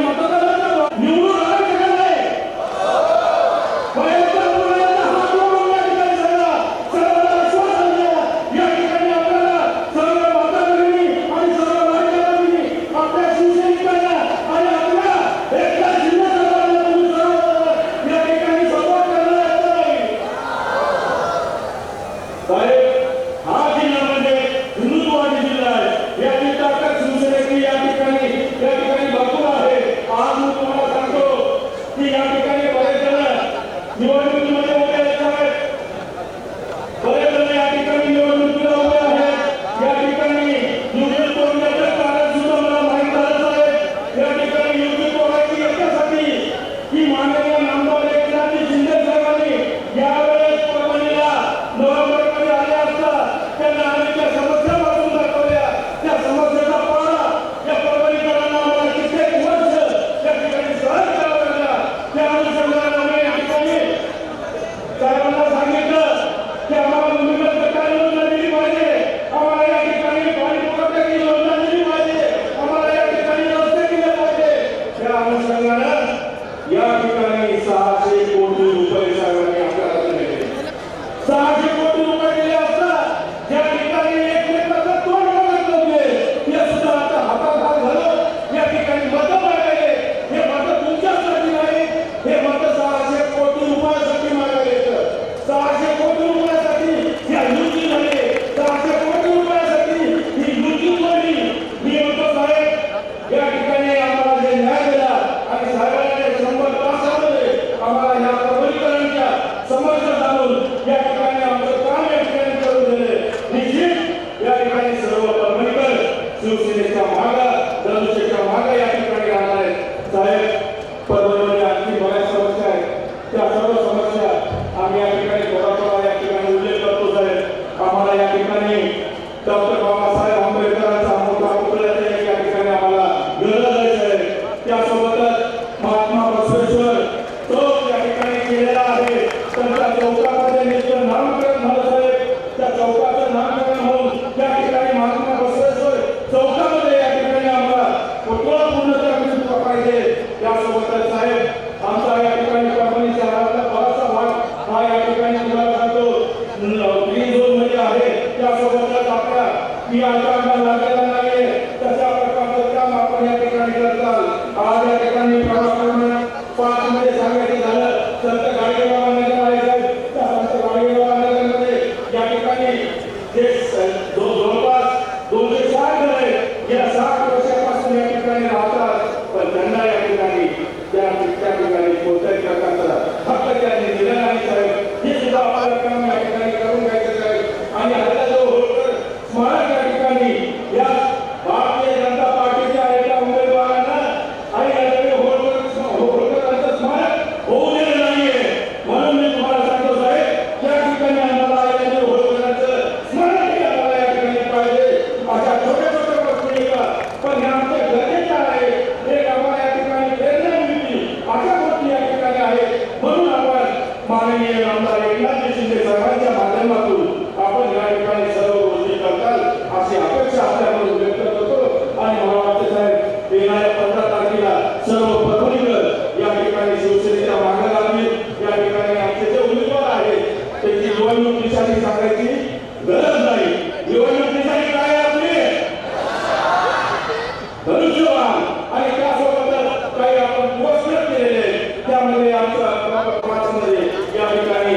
মতো 第二段 निशाणी सांगायची गरज नाही. निवडणूक निशाणी काय आपली? धनुष्यवान आणि त्यासोबतच काही आपण पुरस्कृत केलेले त्यामध्ये आमच्या प्रवासामध्ये या ठिकाणी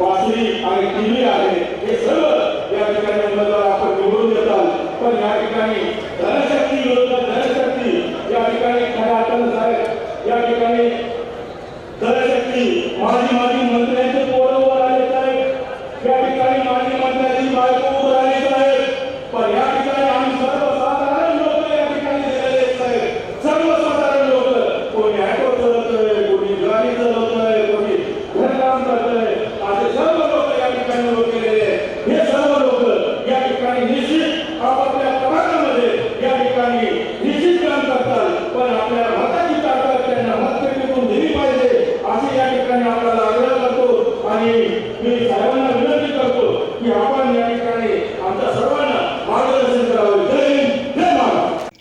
बासरी आणि टीव्ही आहे. हे सर्व या ठिकाणी उमेदवार आपण निवडून देतात. पण या ठिकाणी धनशक्ती योजना धनशक्ती. या ठिकाणी खऱ्या अर्थानं साहेब या ठिकाणी धनशक्ती. माजी माजी मंत्र्यांच्या